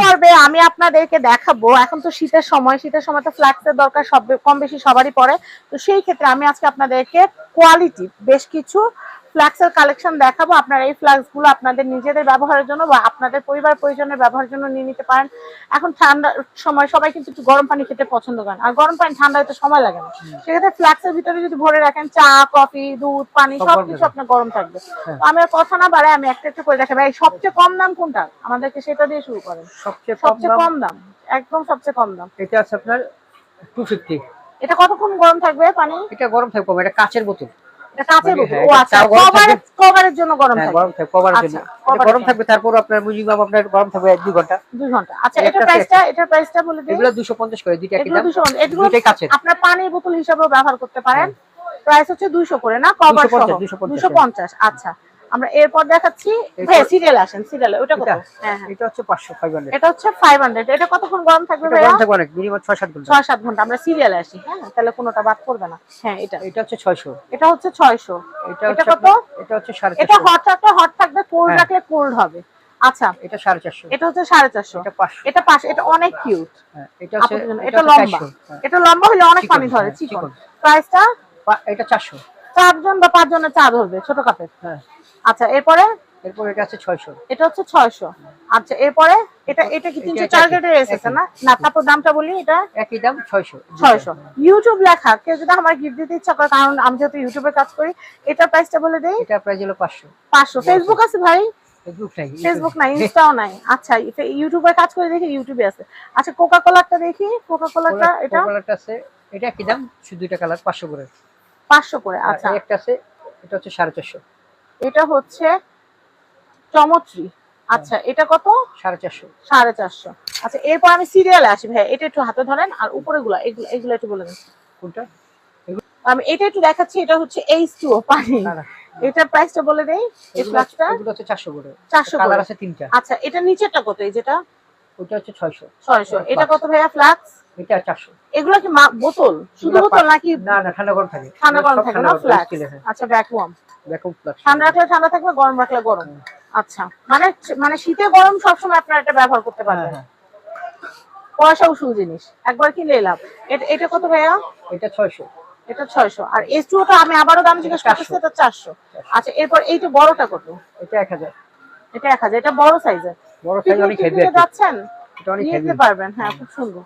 পর্বে, আমি আপনাদেরকে দেখাবো। এখন তো শীতের সময় শীতের সময় তো ফ্ল্যাক্সের দরকার, সব কম বেশি সবারই পড়ে। তো সেই ক্ষেত্রে আমি আজকে আপনাদেরকে কোয়ালিটি বেশ কিছু ফ্ল্যাক্সের কালেকশন দেখাবো। আপনারা এই ফ্ল্যাক্সগুলো আপনাদের নিজেদের ব্যবহারের জন্য বা আপনাদের পরিবার পরিজনের ব্যবহারের জন্য নিয়ে নিতে পারেন। এখন ঠান্ডার সময় সবাই কিন্তু একটু গরম পানি খেতে পছন্দ করেন আর গরম পানি ঠান্ডা হতে সময় লাগে না। সেক্ষেত্রে ফ্ল্যাক্সের ভিতরে যদি ভরে রাখেন চা কফি দুধ পানি সব সবকিছু আপনার গরম থাকবে। হ্যাঁ। তো আমি কথা না বাড়াই আমি একটা একটা করে দেখাবো এই সবচেয়ে কম দাম কোনটা? আমাদেরকে সেটা দিয়ে শুরু করেন। সবচেয়ে সবচেয়ে কম দাম। একদম সবচেয়ে কম দাম। এটা আছে আপনার টু ফিফটি এটা কতক্ষণ গরম থাকবে পানি? এটা গরম থাকবে এটা কাচের বোতল। মানে হ্যাঁ, আচ্ছা কভারের জন্য গরম হ্যাঁ গরম থাকবে কভারের আচ্ছা, জন্য। গরম থাকবে তারপর আপনার মিনিমাম আপনার গরম থাকবে এক ঘণ্টা। দুই ঘণ্টা। আচ্ছা একটা প্রাইসটা এটার প্রাইসটা বলে দিই এগুলো দুশো পঞ্চাশ করে দুইটা একই দাম। এগুলো দুইটাই আপনার পানির বোতল হিসাবেও ব্যবহার করতে পারেন। প্রাইস হচ্ছে দুইশো করে না? কভার সহ। 250, 250 দুশো পঞ্চাশ আচ্ছা। আমরা এরপর দেখাচ্ছি ভাই সিরিয়াল আসেন সিরিয়ালে ওটা কত? হ্যাঁ হ্যাঁ। এটা হচ্ছে পাঁচশো ফাইভ হান্ড্রেড এটা হচ্ছে ফাইভ হান্ড্রেড এটা কতক্ষণ গরম থাকবে ভাইয়া? গরম থাকবে অনেক মিনিমাম ছয় সাত ঘণ্টা। ছয় সাত ঘণ্টা। আমরা সিরিয়ালে আসি হ্যাঁ তাহলে কোনোটা বাদ করবে না। হ্যাঁ এটা। এটা হচ্ছে ছয়শো। এটা হচ্ছে ছয়শো। এটা এটা কত? এটা হচ্ছে সাড়ে এটা হট রাখলে হট থাকবে কোল্ড হ্যাঁ। রাখলে কোল্ড হবে। আচ্ছা এটা সাড়ে চারশো। এটা হচ্ছে সাড়ে চারশো। এটা পাঁচশো। এটা পাশে এটা অনেক কিউট হ্যাঁ, এটা হচ্ছে এটা লম্বা। 400, হ্যাঁ। এটা লম্বা হলে অনেক পানি ধরে হ্যাঁ, চিকন। প্রাইসটা এটা চারশো। চারজন বা পাঁচজনের চা ধরবে ছোট কাপের। হ্যাঁ। আচ্ছা এরপরে? এরপর এটা আছে ছয়শো। এটা হচ্ছে ছয়শো। আচ্ছা এরপরে? এটা এটা কি এটা তিনশো একই, চার গ্রেডের এসেছে না? না তারপর দামটা বলি এটা? একই দাম ছয়শো। ছয়শো। ইউটিউব লেখা কেউ যদি আমার গিফট দিতে ইচ্ছা করে কারণ আমি যেহেতু ইউটিউবে কাজ করি এটার প্রাইসটা বলে দেই? এটা প্রাইস হলো পাঁচশো। পাঁচশো। ফেসবুক আছে ভাই? ফেসবুক নাই ফেসবুক নাই ইনস্টাও নাই। আচ্ছা ইউটিউবে ইউটিউবে কাজ করে দেখি ইউটিউবে আছে। আচ্ছা কোকা কোলারটা দেখি। কোকা কোলারটা এটা? কালারটা আছে। এটা একই দাম শুধু দুইটা কালার পাঁচশো করে। পাঁচশো করে আচ্ছা। একটা আছে এটা হচ্ছে সাড়ে চারশো। এটা হচ্ছে চমৎরি আচ্ছা এটা কত? সাড়ে চারশো। সাড়ে চারশো। আচ্ছা এরপর আমি সিরিয়ালে আসি ভাই এটা একটু হাতে ধরেন আর উপরে গুলা এগুলো এগুলো একটু বলে দিন। কোনটা? আমি এটা একটু দেখাচ্ছি এটা হচ্ছে এইচ টু পানি। এটার প্রাইসটা বলে দেই এই এগুলো এগুলো হচ্ছে চারশো করে। 400 কালার করে। আছে তিনটা। আচ্ছা এটা নিচেরটা কত এই যেটা? ওটা হচ্ছে ছয়শো। ছয়শো। এটা কত ভাইয়া? ফ্লাক্স এটা চারশো। এগুলো কি বোতল? শুধু বোতল নাকি না না ঠান্ডা গরম থাকে। ঠান্ডা গরম থাকে না হ্যাঁ। আচ্ছা ভ্যাকুয়াম ভ্যাকুয়াম ফ্লাক্স ঠান্ডা রাখলে ঠান্ডা থাকবে গরম রাখলে গরম। আচ্ছা মানে মানে শীতে গরম সবসময় আপনারা এটা ব্যবহার করতে হ্যাঁ পারবেন। হ্যাঁ পয়সা উসুল জিনিস। একবার কিনলে এলাম এটা এটা কত ভাইয়া? এটা ছয়শো। এটা ছয়শো। আর এস টুটা আমি আবারও দাম জিজ্ঞেস করতেছি এটা চারশো। আচ্ছা এরপর এইটা বড়টা কত? এটা এক হাজার। এটা এক হাজার। এটা বড় সাইজের বড় সাইজ অনেক হেভি যাচ্ছেন? এটা অনেক হেভি পারবেন হ্যাঁ খুব সুন্দর।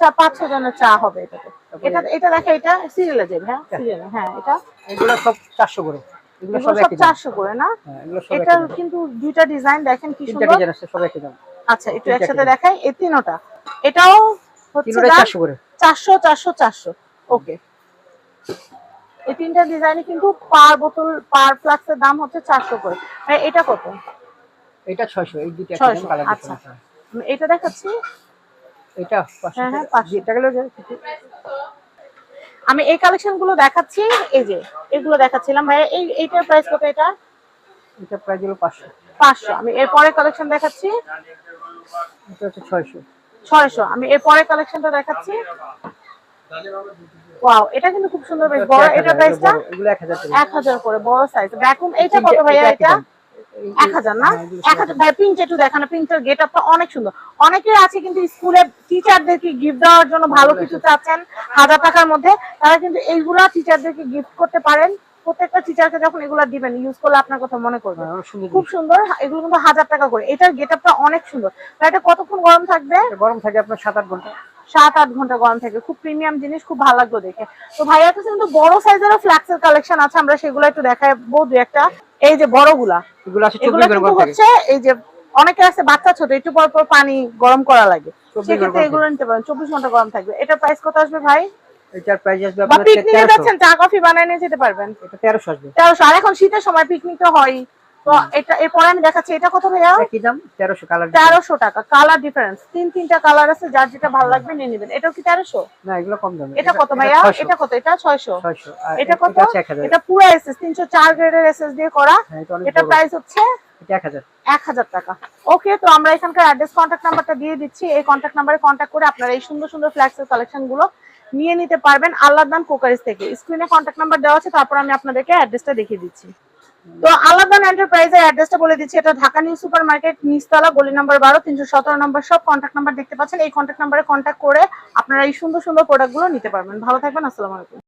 চা পাঁচ ছ জনের চা হবে এটাতে। এটা এটা দেখে এটা সিরিয়ালে যাবে হ্যাঁ? সিরিয়ালে হ্যাঁ এটা। এগুলো সব চারশো করে। এগুলো সব চারশো করে না? হ্যাঁ এগুলো সব একই এটার দাম। কিন্তু দুইটা ডিজাইন দেখেন কি সুন্দর। ডিজাইন আছে সব একই দাম। আচ্ছা একটু একসাথে দেখাই। এই তিনোটা। এটাও হচ্ছে তিনটাই দাম চারশো করে। চারশো চারশো চারশো। ওকে। এই তিনটা ডিজাইনে কিন্তু পার বোতল পার ফ্লাক্সের দাম হচ্ছে চারশো করে। ভাই, এটা কত? এটা ছয়শো এই দুইটা একই 600, আচ্ছা। এটা দেখাচ্ছি। এটা হ্যাঁ, হ্যাঁ, 500 টাকা। আমি এই কালেকশনগুলো দেখাচ্ছি এই যে এগুলো দেখাচ্ছিলাম। ভাই এই এইটার প্রাইস কত এটা? এটা প্রাইস হলো পাঁচশো। পাঁচশো। আমি এর পরের কালেকশন দেখাচ্ছি। এটা হচ্ছে ছয়শো। ছয়শো। আমি এর পরের কালেকশনটা দেখাচ্ছি। ওয়াও এটা কিন্তু খুব সুন্দর বেশ বড় এটা প্রাইসটা এগুলো এক হাজার করে। এক হাজার করে বড় সাইজ ভ্যাকুম এটা কত ভাইয়া এটা এক হাজার না? হ্যাঁ, এক হাজার। ভাই প্রিন্ট একটু দেখানো প্রিন্টের গেট আপটা অনেক সুন্দর। অনেকেই আছে কিন্তু স্কুলে টিচারদেরকে গিফট দেওয়ার জন্য ভালো কিছু চাচ্ছেন হাজার টাকার মধ্যে। তারা কিন্তু এইগুলা টিচারদেরকে গিফট করতে পারেন। প্রত্যেকটা টিচারকে যখন এগুলা দিবেন ইউজ করলে আপনার কথা মনে করবে। হ্যাঁ, খুব সুন্দর এগুলো কিন্তু হাজার টাকা করে। এটার গেট আপটা অনেক সুন্দর। এটা কতক্ষণ গরম থাকবে? গরম থাকে আপনার সাত আট ঘণ্টা। সাত আট ঘণ্টা গরম থাকে খুব প্রিমিয়াম জিনিস খুব ভালো লাগল দেখে। তো ভাইয়ার কাছে কিন্তু বড় সাইজেরও ফ্ল্যাক্সের কালেকশন আছে আমরা সেগুলো একটু দেখাই। দু একটা। এই যে বড়গুলা এগুলো ঘণ্টা কিন্তু হচ্ছে এই যে অনেকে আছে বাচ্চা ছোট একটু পর পর পানি গরম করা লাগে। সেক্ষেত্রে এগুলো নিতে পারেন। চব্বিশ ঘণ্টা গরম থাকবে। এটার প্রাইস কত আসবে ভাই? এটার প্রাইস আসবে চা কফি বানায় নিয়ে যেতে পারবেন। এটা আসবে। আর এখন শীতের সময় পিকনিক তো হয় তো এটা এরপরে আমি দেখাচ্ছি এটা কত ভাইয়া? একই দাম তেরোশো কালার তেরোশো টাকা কালার ডিফারেন্স তিন তিনটা কালার আছে যার যেটা ভালো লাগবে নিয়ে নেবেন। এটাও কি তেরোশো? না এগুলো কম দামে। এটা কত ভাইয়া? এটা কত? এটা ছয়শো? ছয়শো। এটা কত? এটা আছে এক হাজার। এটা পুরো এসএস তিনশো চার গ্রেডের এসএস দিয়ে করা। এটা অনেক এটা বড়। প্রাইস হচ্ছে এক হাজার। টাকা। ওকে তো আমরা এখানকার অ্যাড্রেস কন্ট্যাক্ট নাম্বারটা দিয়ে দিচ্ছি। এই কন্ট্যাক্ট নাম্বারে কন্ট্যাক্ট করে আপনারা এই সুন্দর সুন্দর ফ্ল্যাক্সের কালেকশনগুলো নিয়ে নিতে পারবেন। আল্লাহদান কোকারিস থেকে। স্ক্রিনে কন্ট্যাক্ট নাম্বার দেওয়া আছে তারপর আমি আপনাদেরকে অ্যাড্রেসটা দেখিয়ে দিচ্ছি। তো আলাদান এন্টারপ্রাইজের অ্যাড্রেসটা বলে দিচ্ছি। এটা ঢাকা নিউ সুপার মার্কেট নিচতলা, গলি নাম্বার বারো, তিনশো সতেরো নম্বর সব কন্ট্যাক্ট নাম্বার দেখতে পাচ্ছেন। এই কন্ট্যাক্ট নাম্বারে কন্ট্যাক্ট করে আপনারা এই সুন্দর সুন্দর প্রোডাক্টগুলো নিতে পারবেন। ভালো থাকবেন, আসসালামু আলাইকুম।